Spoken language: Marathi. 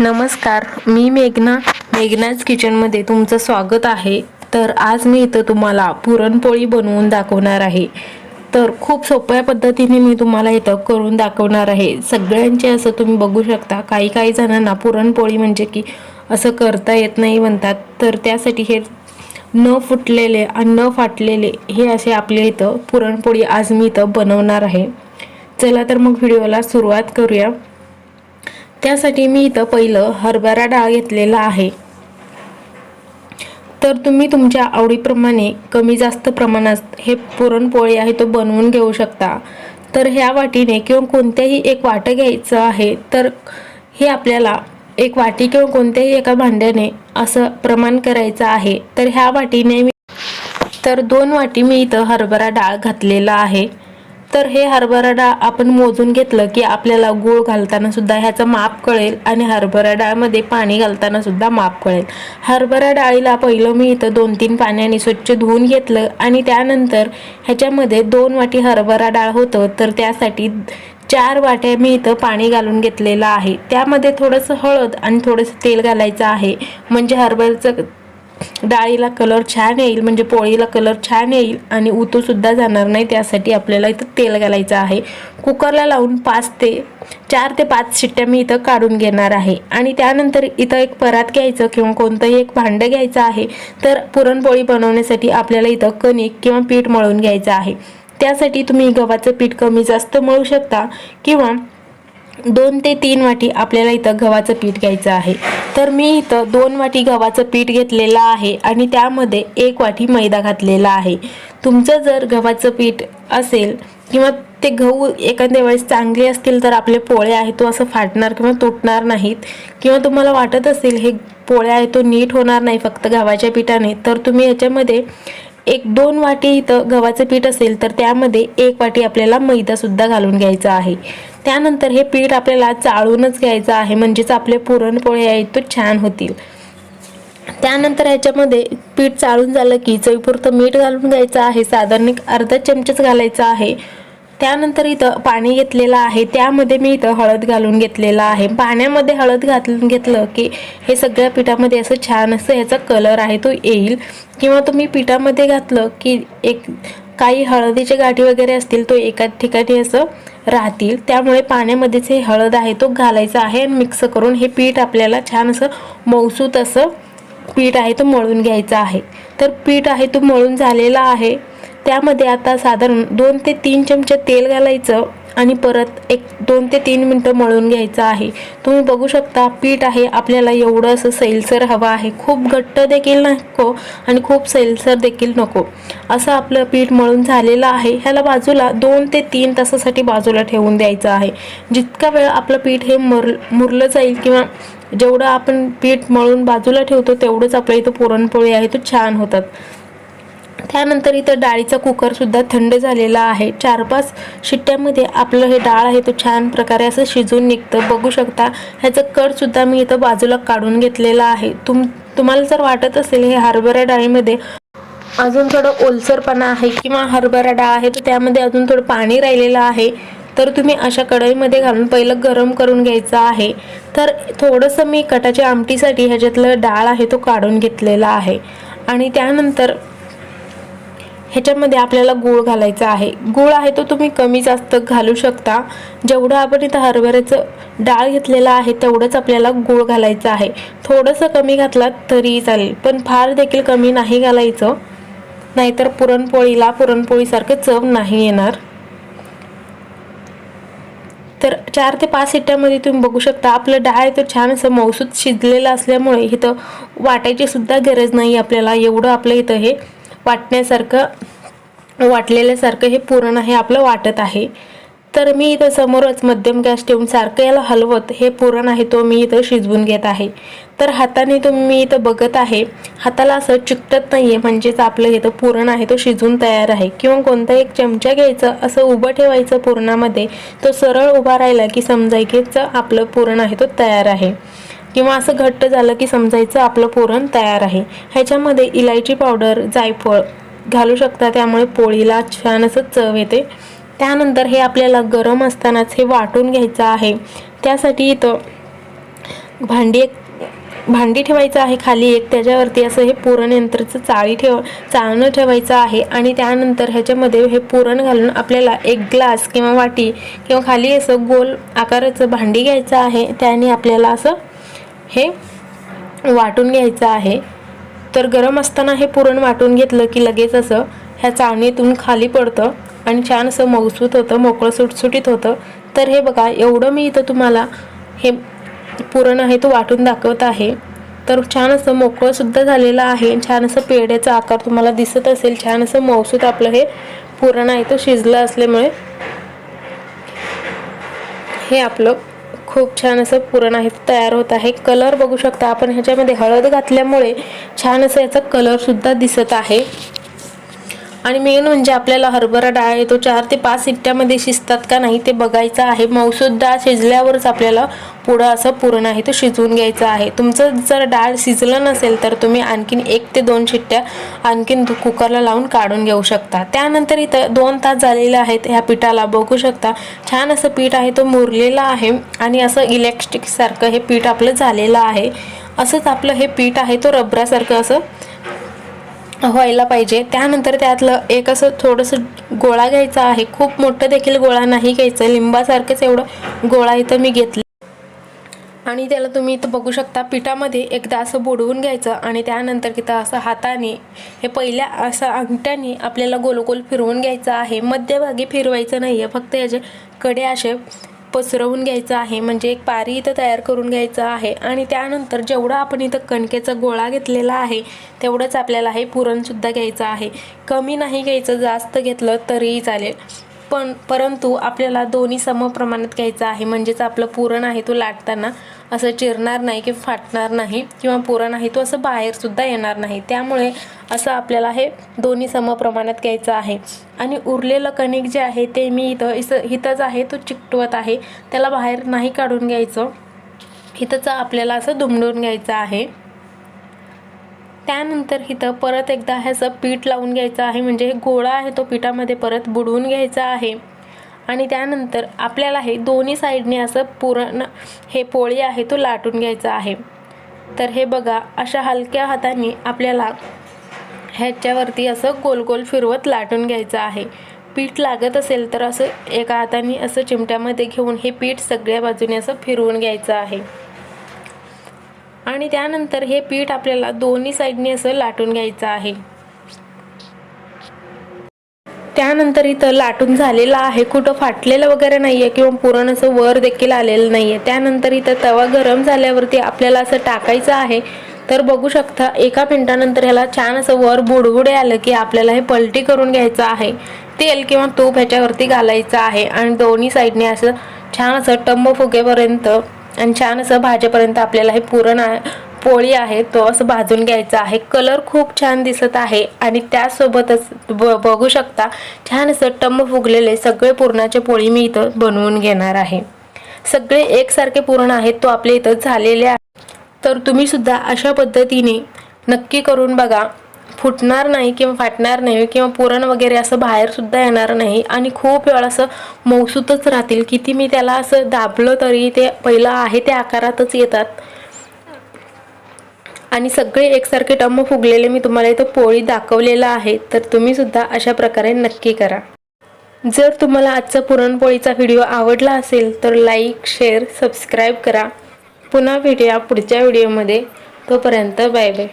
नमस्कार मी मेघना. मेघनाज किचनमध्ये तुमचं स्वागत आहे. तर आज मी इथं तुम्हाला पुरणपोळी बनवून दाखवणार आहे. तर खूप सोप्या पद्धतीने मी तुम्हाला इथं करून दाखवणार आहे. सगळ्यांचे असं तुम्ही बघू शकता. काही काही जणांना पुरणपोळी म्हणजे की असं करता येत नाही म्हणतात. तर त्यासाठी हे न फुटलेले आणि न फाटलेले हे असे आपल्या इथं पुरणपोळी आज मी इथं बनवणार आहे. चला तर मग व्हिडिओला सुरुवात करूया. त्यासाठी मी इथं पहिलं हरभरा डाळ घेतलेला आहे. तर तुम्ही तुमच्या आवडीप्रमाणे कमी जास्त प्रमाणात हे पुरणपोळी आहे तो बनवून घेऊ शकता. तर ह्या वाटीने किंवा कोणत्याही एक वाटं घ्यायचं आहे तर हे आपल्याला एक वाटी किंवा कोणत्याही एका भांड्याने असं प्रमाण करायचं आहे. तर ह्या वाटीने मी तर दोन वाटी मी इथं हरभरा डाळ घातलेला आहे. तर हे हरभरा डाळ आपण मोजून घेतलं की आपल्याला गूळ घालताना सुद्धा ह्याचं माप कळेल आणि हरभरा डाळमध्ये पाणी घालताना सुद्धा माप कळेल. हरभरा डाळीला पहिलं मी इथं दोन तीन पाण्याने स्वच्छ धुवून घेतलं आणि त्यानंतर ह्याच्यामध्ये दोन वाटी हरभरा डाळ होतं तर त्यासाठी चार वाट्या मी इथं पाणी घालून घेतलेलं आहे. त्यामध्ये थोडंसं हळद आणि थोडंसं तेल घालायचं आहे. म्हणजे हरभऱ्याचं डाळीला कलर छान येईल म्हणजे पोळीला कलर छान येईल आणि उतूसुद्धा जाणार नाही त्यासाठी आपल्याला इथं तेल घालायचं आहे. कुकरला लावून पाच ते चार ते पाच शिट्ट्या मी इथं काढून घेणार आहे. आणि त्यानंतर इथं एक परात घ्यायचं किंवा कोणतंही एक भांडं घ्यायचं आहे तर पुरणपोळी बनवण्यासाठी आपल्याला इथं कणिक किंवा पीठ मळून घ्यायचं आहे. त्यासाठी तुम्ही गव्हाचं पीठ कमी जास्त मळू शकता किंवा दोन ते तीन वाटी आपल्याला इथं गव्हाचं पीठ घ्यायचं आहे. तर मी इथं दोन वाटी गव्हाचं पीठ घेतलेलं आहे आणि त्यामध्ये एक वाटी मैदा घातलेला आहे. तुमचं जर गव्हाचं पीठ असेल किंवा ते गहू एखाद्या वेळेस चांगले असतील तर आपले पोळे आहे तो असं फाटणार किंवा तुटणार नाहीत किंवा तुम्हाला वाटत असेल हे पोळे आहे तो नीट होणार नाही फक्त गव्हाच्या पिठाने तर तुम्ही याच्यामध्ये एक दोन वाटी इथं गव्हाचं पीठ असेल तर त्यामध्ये एक वाटी आपल्याला मैदासुद्धा घालून घ्यायचा आहे. त्यानंतर हे पीठ आपल्याला चाळूनच घ्यायचं आहे म्हणजेच आपले पुरणपोळे आहेत तो छान होतील. त्यानंतर ह्याच्यामध्ये पीठ चाळून झालं की चवीपुरतं मीठ घालून घ्यायचं आहे साधारण एक अर्धा चमचाच घालायचा आहे. त्यानंतर इथं पाणी घेतलेलं आहे. त्यामध्ये मी इथं हळद घालून घेतलेलं आहे. पाण्यामध्ये हळद घालून घेतलं की हे सगळ्या पिठामध्ये असं छान असं ह्याचा कलर आहे तो येईल. किंवा तुम्ही पिठामध्ये घातलं की एक काही हळदीचे गाठी वगैरे असतील तो एकाच ठिकाणी असं राहतील. त्यामुळे पाण्यामध्येच हे हळद आहे तो घालायचा आहे आणि मिक्स करून हे पीठ आपल्याला छान असं मौसूत असं पीठ आहे तो मळून घ्यायचा आहे. तर पीठ आहे तो मळून झालेला आहे. त्यामध्ये आता साधारण दोन ते तीन चमचे तेल घालायचं आणि परत एक दोन ते तीन मिनटं मळून घ्यायचं आहे. तुम्ही बघू शकता पीठ आहे आपल्याला एवढं असं सैलसर हवं आहे. खूप घट्ट देखील नको आणि खूप सैलसर देखील नको. असं आपलं पीठ मळून झालेलं आहे. ह्याला बाजूला दोन ते तीन तासासाठी बाजूला ठेवून द्यायचं आहे. जितका वेळ आपलं पीठ हे मुर मुरलं जाईल किंवा जेवढं आपण पीठ मळून बाजूला ठेवतो तेवढंच आपल्या इथं पुरणपोळी आहे तो छान होतात. त्यानंतर इथं डाळीचा कुकरसुद्धा थंड झालेला आहे. चार पाच शिट्ट्यामध्ये आपलं हे डाळ आहे तो छान प्रकारे असं शिजून निघतं. बघू शकता ह्याचं कडसुद्धा मी इथं बाजूला काढून घेतलेला आहे. तुम तुम्हाला जर वाटत असेल हे हरभरा डाळीमध्ये अजून थोडं ओलसरपणा आहे किंवा हरभरा डाळ आहे तर त्यामध्ये अजून थोडं पाणी राहिलेलं आहे. तर तुम्ही अशा कढईमध्ये घालून पहिलं गरम करून घ्यायचं आहे. तर थोडंसं मी कटाच्या आमटीसाठी ह्याच्यातलं डाळ आहे तो काढून घेतलेला आहे. आणि त्यानंतर ह्याच्यामध्ये आपल्याला गूळ घालायचा आहे. गूळ आहे तो तुम्ही कमी जास्त घालू शकता. जेवढं आपण इथं हरभऱ्याचं डाळ घेतलेलं आहे तेवढंच आपल्याला गूळ घालायचं आहे. थोडंसं कमी घातलात तरीही चालेल पण फार देखील कमी नाही घालायचं. नाहीतर पुरणपोळीला पुरणपोळीसारखं चव नाही येणार. तर चार ते पाच सिट्ट्यामध्ये तुम्ही बघू शकता आपलं डाळ आहे तर छान असं मौसूद शिजलेलं असल्यामुळे इथं वाटायची सुद्धा गरज नाही आपल्याला. एवढं आपलं इथं हे वाटण्यासारखं वाटलेल्यासारखं हे पुरण आहे आपलं वाटत आहे. तर मी इथं समोरच मध्यम गॅस ठेवून सारखं याला हलवत हे पुरण आहे तो मी इथं शिजवून घेत आहे. तर हाताने तुम्ही मी इथं बघत आहे. हाताला असं चिकटत नाही आहे म्हणजेच आपलं इथं पुरण आहे तो शिजून तयार आहे. किंवा कोणता एक चमचा घ्यायचं असं उभं ठेवायचं पुरणामध्ये तो सरळ उभा राहिला की समजायचं आपलं पुरण आहे तो तयार आहे. किंवा असं घट्ट झालं की समजायचं आपलं पुरण तयार आहे. ह्याच्यामध्ये इलायची पावडर जायफळ घालू शकता त्यामुळे पोळीला छान असं चव येते. त्यानंतर हे आपल्याला गरम असतानाच हे वाटून घ्यायचं आहे. त्यासाठी इथं भांडी एक भांडी ठेवायचं आहे खाली एक त्याच्यावरती असं हे पुरण यंत्राचं चाळी ठेव चाळणं ठेवायचं आहे आणि त्यानंतर ह्याच्यामध्ये हे पुरण घालून आपल्याला एक ग्लास किंवा वाटी किंवा खाली असं गोल आकाराचं भांडी घ्यायचं आहे. त्याने आपल्याला असं हे वाटून घ्यायचं आहे. तर गरम असताना हे पुरण वाटून घेतलं की लगेच असं ह्या चाळणीतून खाली पडतं आणि छान असं मौसूत होतं मोकळं सुटसुटीत होतं. तर हे बघा एवढं मी इथं तुम्हाला हे पुरण आहे तो वाटून दाखवत आहे. तर छान असं मोकळंसुद्धा झालेलं आहे. छान असं पेढ्याचा आकार तुम्हाला दिसत असेल. छान असं मौसूत आपलं हे पुरण आहे तो शिजलं असल्यामुळे हे आपलं खूप छान असं पुरण आहे तयार होत आहे. कलर बघू शकता आपण ह्याच्यामध्ये हळद घातल्यामुळे छान असं याचा कलर सुद्धा दिसत आहे. आणि मेन म्हणजे आपल्याला हरभरा डाळ आहे तो चार ते पाच शिट्ट्यामध्ये शिजतात का नाही ते बघायचं आहे. मौसूद डाळ शिजल्यावरच आपल्याला पुढं असं पूर्ण आहे तो शिजवून घ्यायचं आहे. तुमचं जर डाळ शिजलं नसेल तर तुम्ही आणखीन एक ते दोन शिट्ट्या आणखीन कुकरला लावून काढून घेऊ शकता. त्यानंतर इथं दोन तास झालेले आहेत ह्या पिठाला. बघू शकता छान असं पीठ आहे तो मुरलेला आहे आणि असं इलेक्ट्रिकसारखं हे पीठ आपलं झालेलं आहे. असंच आपलं हे पीठ आहे तो रबरासारखं असं व्हायला पाहिजे. त्यानंतर त्यातलं एक असं थोडंसं गोळा घ्यायचा आहे. खूप मोठं देखील गोळा नाही घ्यायचं. लिंबासारखंच एवढं गोळा इथं मी घेतलं. आणि त्याला तुम्ही इथं बघू शकता पिठामध्ये एकदा असं बुडवून घ्यायचं आणि त्यानंतर तिथं असं हाताने हे पहिल्या असं अंगठ्याने आपल्याला गोलगोल फिरवून घ्यायचं आहे. मध्यभागी फिरवायचं नाही आहे फक्त याचे कडे असे पसरवून घ्यायचं आहे. म्हणजे एक पारी इथं तयार करून घ्यायचं आहे. आणि त्यानंतर जेवढा आपण इथं कणकेचा गोळा घेतलेला आहे तेवढंच आपल्याला हे पुरणसुद्धा घ्यायचं आहे. कमी नाही घ्यायचं जास्त घेतलं तरीही चालेल. पण परंतु आपल्याला दोन्ही समप्रमाणात घ्यायचं आहे. म्हणजेच आपलं पुरण आहे तो लाटताना असं चिरणार नाही की फाटणार नाही किंवा पुरण आहे तो असं बाहेरसुद्धा येणार नाही. त्यामुळे असं आपल्याला हे दोन्ही समप्रमाणात घ्यायचं आहे. आणि उरलेलं कणिक जे आहे ते मी इथं इथं इथंच आहे तो चिकटवत आहे. त्याला बाहेर नाही काढून घ्यायचं. इथंच आपल्याला असं दुमडून घ्यायचं आहे. त्यानंतर इथं परत एकदा ह्याचं पीठ लावून घ्यायचं आहे. म्हणजे हे गोळा आहे तो पिठामध्ये परत बुडवून घ्यायचा आहे. आणि त्यानंतर आपल्याला हे दोन्ही साईडने असं पुरण हे पोळी आहे तो लाटून घ्यायचा आहे. तर हे बघा अशा हलक्या हाताने आपल्याला ह्याच्यावरती असं गोल गोल फिरवत लाटून घ्यायचं आहे. पीठ लागत असेल तर असं एका हाताने असं चिमट्यामध्ये घेऊन हे पीठ सगळ्या बाजूने असं फिरवून घ्यायचं आहे. आणि त्यानंतर हे पीठ आपल्याला दोन्ही साईडने असं लाटून घ्यायचं आहे. त्यानंतर इथं लाटून झालेलं आहे. कुठं फाटलेलं वगैरे नाही आहे किंवा पुरण असं वर देखील आलेलं नाही आहे त्यानंतर इथं तवा गरम झाल्यावरती आपल्याला असं टाकायचं आहे. तर बघू शकता एका मिनटानंतर ह्याला छान असं वर बुडबुडे आलं की आपल्याला हे पलटी करून घ्यायचं आहे. तेल किंवा तूप ह्याच्यावरती घालायचं आहे. आणि दोन्ही साईडने असं छान असं टंब फुगेपर्यंत आणि छान असं भाजेपर्यंत आपल्याला हे पुरण पोळी आहे तो असं भाजून घ्यायचा आहे. कलर खूप छान दिसत आहे आणि त्यासोबतच ब बघू शकता छान असं टम्म फुगलेले सगळे पुरणाचे पोळी मी इथं बनवून घेणार आहे. सगळे एकसारखे पुरण आहेत तो आपल्या इथं झालेले आहे. तर तुम्ही सुद्धा अशा पद्धतीने नक्की करून बघा. फुटणार नाही किंवा फाटणार नाही किंवा पुरण वगैरे असं बाहेरसुद्धा येणार नाही. आणि खूप वेळा असं मौसूतच राहतील किती मी त्याला असं दाबलं तरी ते पहिलं आहे त्या आकारातच येतात. आणि सगळे एकसारखे टम्म फुगलेले मी तुम्हाला इथं पोळी दाखवलेलं आहे. तर तुम्हीसुद्धा अशा प्रकारे नक्की करा. जर तुम्हाला आजचा पुरणपोळीचा व्हिडिओ आवडला असेल तर लाईक शेअर सबस्क्राईब करा. पुन्हा भेटूया पुढच्या व्हिडिओमध्ये. तोपर्यंत बाय बाय.